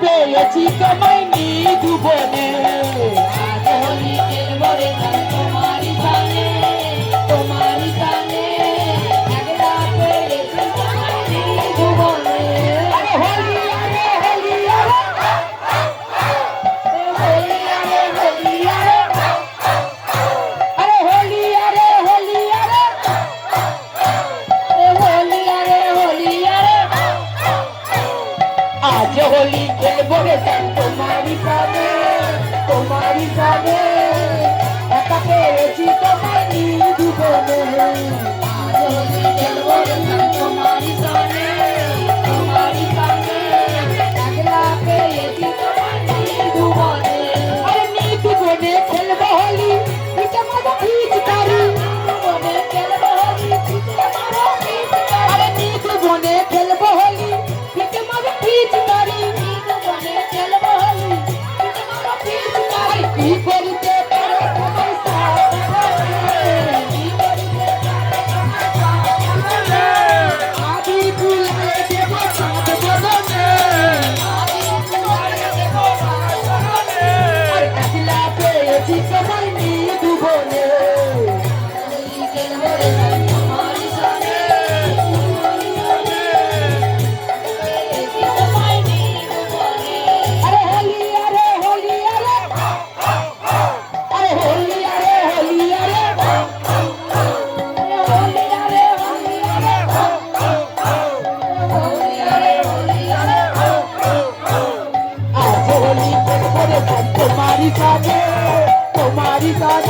পেয়েছি তোমায় নিধুবনে আজ হলি মরে জহলিতে বলেছেন তোমারই সামনে তোমারই সামনে। Haridas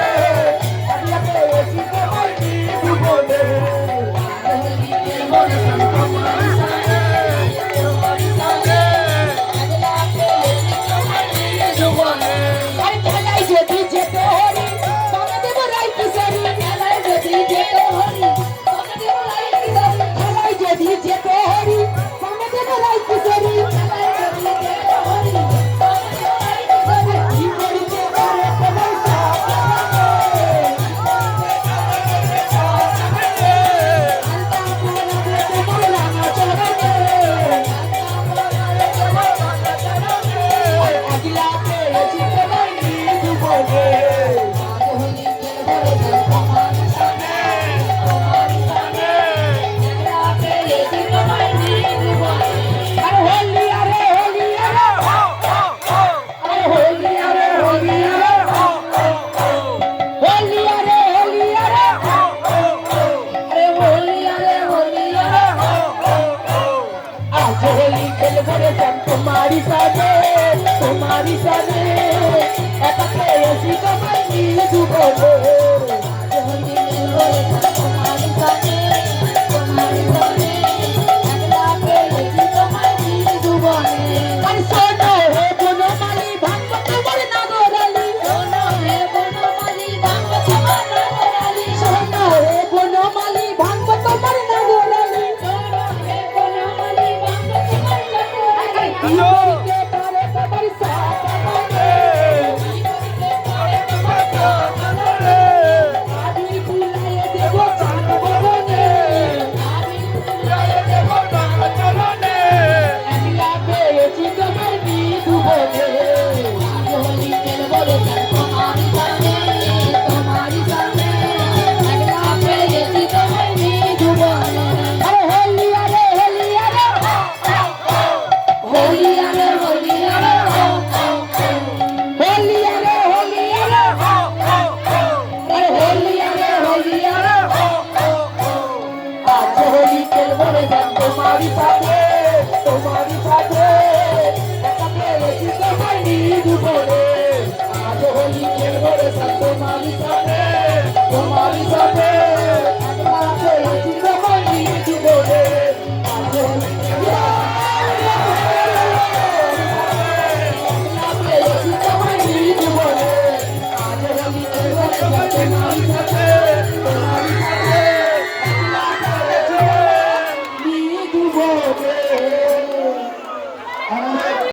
con izquierdo de santo malizate, con malizate.